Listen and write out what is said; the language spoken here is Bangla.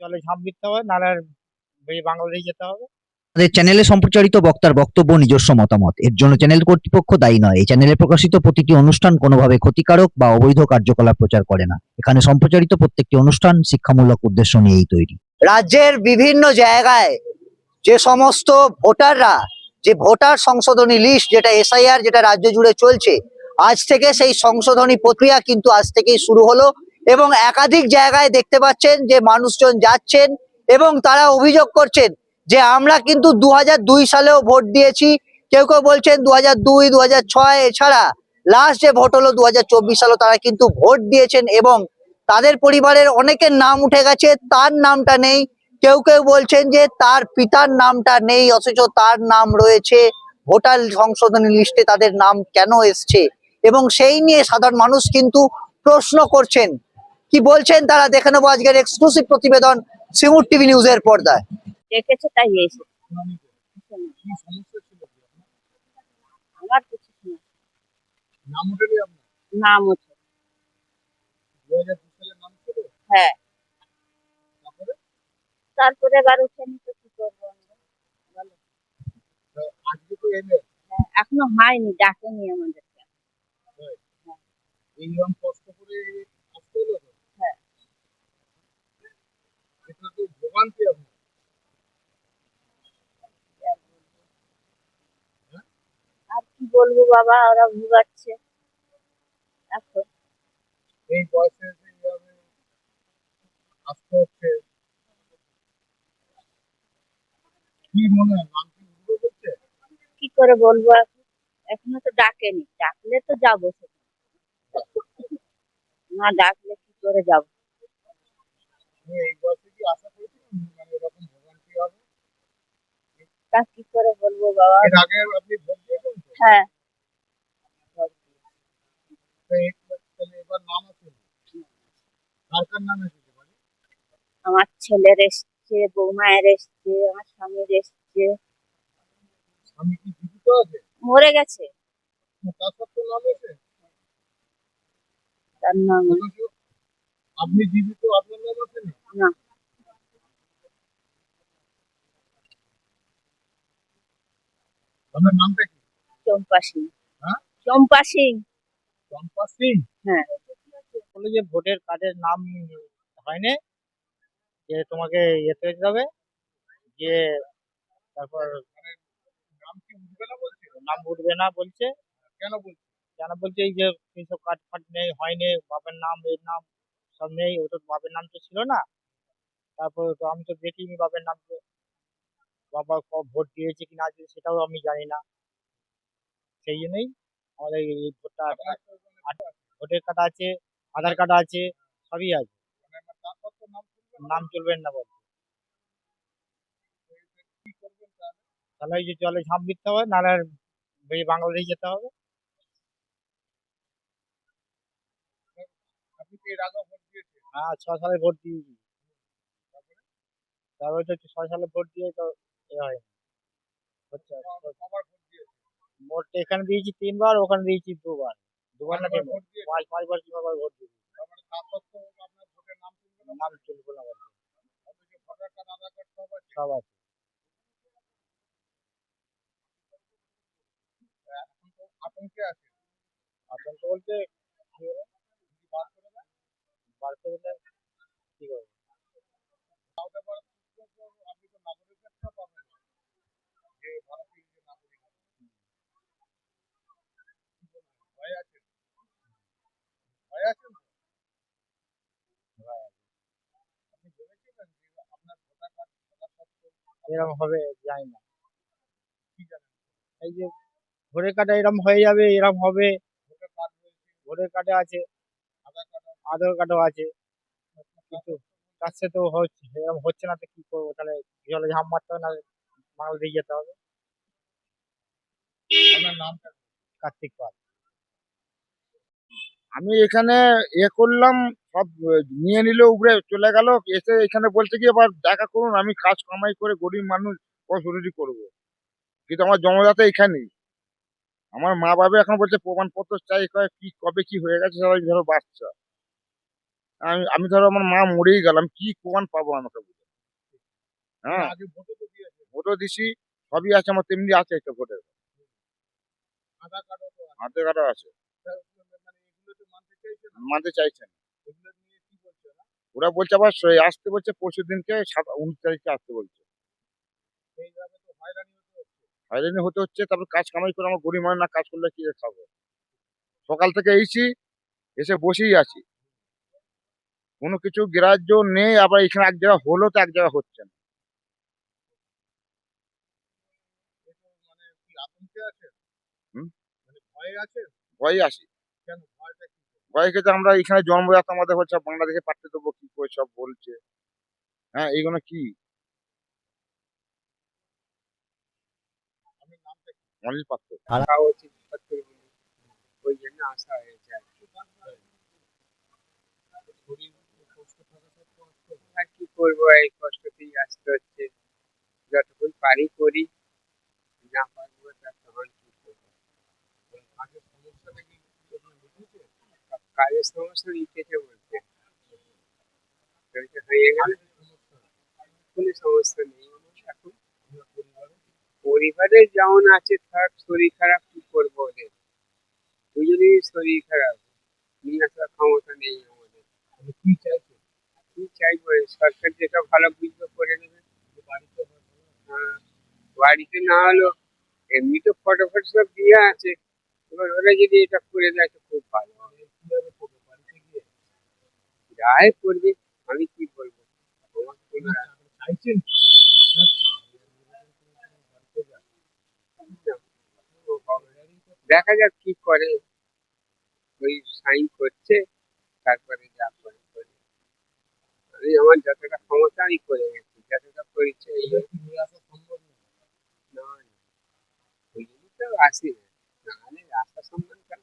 জলে ঝাঁপ দিতে হবে নাহলে বাংলাদেশ যেতে হবে। চ্যানেলে সম্প্রচারিত বক্তার বক্তব্য নিজস্ব মতামত। এর জন্য চ্যানেল কর্তৃপক্ষ দায়ী নয়। এই চ্যানেলে প্রকাশিত প্রতিটি অনুষ্ঠান কোনোভাবে ক্ষতিকারক বা অবৈধ কার্যকলাপ প্রচার করে না। এখানে সম্প্রচারিত প্রত্যেকটি অনুষ্ঠান শিক্ষামূলক উদ্দেশ্য নিয়েই তৈরি। রাজ্যের বিভিন্ন জায়গায় যে সমস্ত ভোটাররা যে ভোটার সংশোধনী লিস্ট যেটা এসআইআর যেটা রাজ্য জুড়ে চলছে আজ থেকে সেই সংশোধনী প্রক্রিয়া কিন্তু আজ থেকেই শুরু হলো। এবং একাধিক জায়গায় দেখতে পাচ্ছেন যে মানুষজন যাচ্ছেন এবং তারা অভিযোগ করছেন যে আমরা কিন্তু দু সালেও ভোট দিয়েছি। কেউ কেউ বলছেন দু হাজার দুই দু এছাড়া লাস্ট যে ভোট হলো দু সালেও তারা কিন্তু ভোট দিয়েছেন এবং তাদের পরিবারের অনেকের নাম উঠে গেছে, তার নামটা নেই। কেউ কেউ বলছেন যে তার পিতার নামটা নেই, অথচ তার নাম রয়েছে। ভোটার সংশোধনী লিস্টে তাদের নাম কেন এসছে? এবং সেই নিয়ে সাধারণ মানুষ কিন্তু প্রশ্ন করছেন। কি বলছেন তারা দেখে নেব আজকের এক্সক্লুসিভ প্রতিবেদন সিঙ্গুর টিভি নিউজের পর্দায়। ডেকেছে তাই এসে আমার কিছু নাম আপনার? নাম হ্যাঁ। তারপরে? এবার উঠেনি তো কি করব হ্যাঁ, এখনও হয়নি ডাকেনি আমাদেরকে এইরকম কষ্ট করে আসতে হলো তো হ্যাঁ। এটা তো ভোগান্তি আপনার আর কি বলব বাবা ওরা ভুগাচ্ছে এখন। এই বয়সে এসে এইভাবে আসতে হচ্ছে কি মনে হয় কি করছে কি করে বলব এখন? এখনও তো ডাকেনি। ডাকলে তো যাব। না ডাকলে কি করে যাব? এই বয়সে কি আশা মানে এরকম ভোগান্তি হবে? তা কি করে বলব বাবা? এর আগে আপনি ভোট দিয়েছেন হ্যাঁ তো এই- তাহলে এবার নাম আছে কার কার নাম এসেছে বলে আমার ছেলের এসছে বৌমায়ের এসছে আমার স্বামীর এসছে। মরে গেছে। তার নাম আপনি জীবিত আপনার নাম আছে না? না। আপনার নামটা কি? চম্পা সিং। হ্যাঁ? চম্পা সিং। চম্পা সিং? হ্যাঁ। বলে যে ভোটের কার্ডের নাম হয়নি যে তোমাকে ইয়েতে যেতে হবে যে তারপর নাম কি উঠবে না বলছে? নাম উঠবে না বলছে। কেন বলছে? কেন বলছে? এই যে এইসব কার্ড ফার্ড নেই হয়নি বাপের নাম এর নাম সব নেই ও তো বাপের নাম তো ছিল না। তারপর তো আমি তো দেখিনি বাপের নাম তো। বাবা ভোট দিয়েছে কি না দিয়েছে সেটাও আমি জানি না। সেই জন্যই আমাদের এই ভোটটা ভোটের কার্ড আছে। আধার কার্ড আছে সবই আছে। নাম চলবেন না বলছে তাহলে ওই যে জলে ঝাঁপ দিতে হবে নাহলে বেরিয়ে বাংলাদেশ যেতে হবে। হ্যাঁ ছ সালে ভোট দিয়েছি। তারপরে? তো ছয় সালে ভোট দিয়ে তো এ হয়। ভোট এখানে দিয়েছি তিনবার ওখানে দিয়েছি দুবার। দুবার না তিনবার পাঁচ পাঁচবার ভোট দিয়েছি। নাম চলবে না? সব আছে? আতঙ্কে আছে। আতঙ্ক বলতে কি হলো বার করে কি হবে আছে ভয় আছেন তো? ভয় আছে। আপনি ভেবেছিলেন যে আপনার ভোটার কার্ড থাকা সত্ত্বেও এরকম হবে জানি না। এই যে ভোটের কার্ডে এরকম হয়ে যাবে, এরকম হবে। ভোটার কার্ডে আছে, আধার কার্ড আধার কার্ডও আছে। কিন্তু তার সাথেও হচ্ছে, এরকম হচ্ছে না তো কি করব? তাহলে জলে ঝাঁপ মারতে হবে না দিয়ে যেতে হবে। আপনার নামটা কার্তিক পাল। আমি এখানে এ করলাম সব নিয়ে নিল উপরে চলে গেল এসে এখানে বলছে কি এবার দেখা করুন আমি কাজ কামাই করে গরিব মানুষ কসুরি করব। কিন্তু আমার জমাদাতে এখানেই। আমার মা বাবা এখন বলছে প্রমাণপত্র চাই কি কবে কি হয়ে গেছে সবাই ধরো বাচ্চা। আমি আমি ধরো আমার মা মরেই গেলাম কি প্রমাণ পাবো আমাকে বলো? হ্যাঁ? ভোটও দিছি সবই আছে আমার তেমনি আছে একটা ভোটের আধার কার্ডও আছে। মানতে চাইছেন ওরা বলছে আবার আসতে বলছে পরশু দিনকে উনিশ তারিখে আসতে বলছে। হয়রানি হতে হচ্ছে তারপর কাজ কামাই করে আমার গরিব না কাজ করলে কি খাব? সকাল থেকে এইছি এসে বসেই আছি। কোনো কিছু গ্রাহ্য নেই আবার এখানে এক জায়গা হলো তো এক জায়গা হচ্ছে না। হুম? ভয়ে আছি। ভয় খেতে আমরা এখানে জন্মজাত আমাদের হচ্ছে বাংলাদেশে পাঠিয়ে দেবো কি করে সব বলছে। হ্যাঁ এইগুলো কি? অনিল পাত্র। ওই জন্য আসা হয়েছে। আর কি। করব এই কষ্টতেই আসতে হচ্ছে। যতক্ষণ পারি করি না পারব তা তখন কি করব কাজের সমস্যা বলতে ওইটা হয়ে কোনো সমস্যা নেই আমার এখন পরিবারে যেমন আছে থাক শরীর খারাপ কি করব ওদের দুজনেরই শরীর খারাপ নিয়ে আসার ক্ষমতা নেই আমাদের কি চাইছে কি চাইব সরকার যেটা ভালো বুঝবে করে নেবে হ্যাঁ বাড়িতে না হলো এমনি তো ফটো ফটো সব দিয়ে আছে এবার ওরা যদি এটা করে দেয় তো খুব ভালো যাই করবে আমি কি বলব? আমার দেখা যাক কি করে। ওই সাইন করছে তারপরে যা করে করে। আমি আমার যতটা ক্ষমতা আমি করে গেছি। যতটা করেছে আসি না? নাহলে আসা সম্মান কেন?